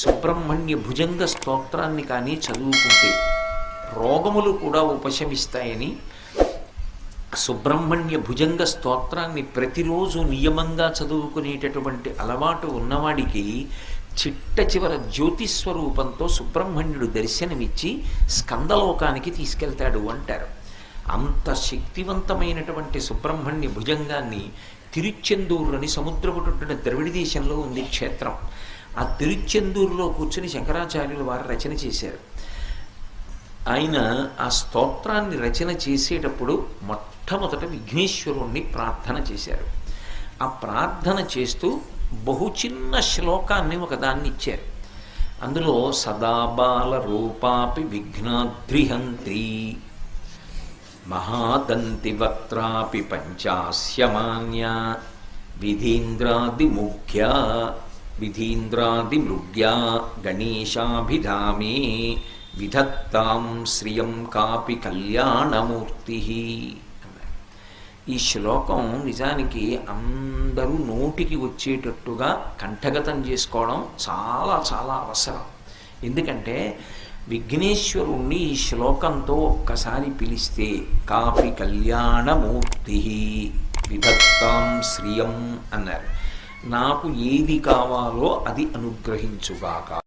సుబ్రహ్మణ్య భుజంగ స్తోత్రాన్ని కానీ చదువుకుంటే రోగములు కూడా ఉపశమిస్తాయని సుబ్రహ్మణ్య భుజంగ స్తోత్రాన్ని ప్రతిరోజు నియమంగా చదువుకునేటటువంటి అలవాటు ఉన్నవాడికి చిట్ట చివర జ్యోతిస్వరూపంతో సుబ్రహ్మణ్యుడు దర్శనమిచ్చి స్కందలోకానికి తీసుకెళ్తాడు అంటారు. అంత శక్తివంతమైనటువంటి సుబ్రహ్మణ్య భుజంగాన్ని తిరుచెందూరు అని సముద్రపుట్టున ద్రవిడ దేశంలో ఉంది క్షేత్రం. ఆ తిరుచెందూరులో కూర్చుని శంకరాచార్యులు వారు రచన చేశారు. ఆయన ఆ స్తోత్రాన్ని రచన చేసేటప్పుడు మొట్టమొదట విఘ్నేశ్వరుణ్ణి ప్రార్థన చేశారు. ఆ ప్రార్థన చేస్తూ బహు చిన్న శ్లోకాన్ని ఒకదాన్ని ఇచ్చారు. అందులో సదాబాల రూపాపి విఘ్నాద్రిహంత్రి మహాదంతి వక్త్రాపి పంచాస్యమాన్య విధీంద్రాదిముఖ్య విధీంద్రాదిమృగ్యా గణేశాభిధామే విధత్తాం శ్రియం కాపి కళ్యాణమూర్తి ఈ శ్లోకం నిజానికి అందరూ నోటికి వచ్చేటట్టుగా కంఠగతం చేసుకోవడం చాలా చాలా అవసరం. ఎందుకంటే విఘ్నేశ్వరుణ్ణి ఈ శ్లోకంతో ఒక్కసారి పిలిస్తే కాపి కళ్యాణమూర్తి విభక్తాం శ్రియం అన్నారు. నాకు ఏది కావాలో అది అనుగ్రహించుగాక.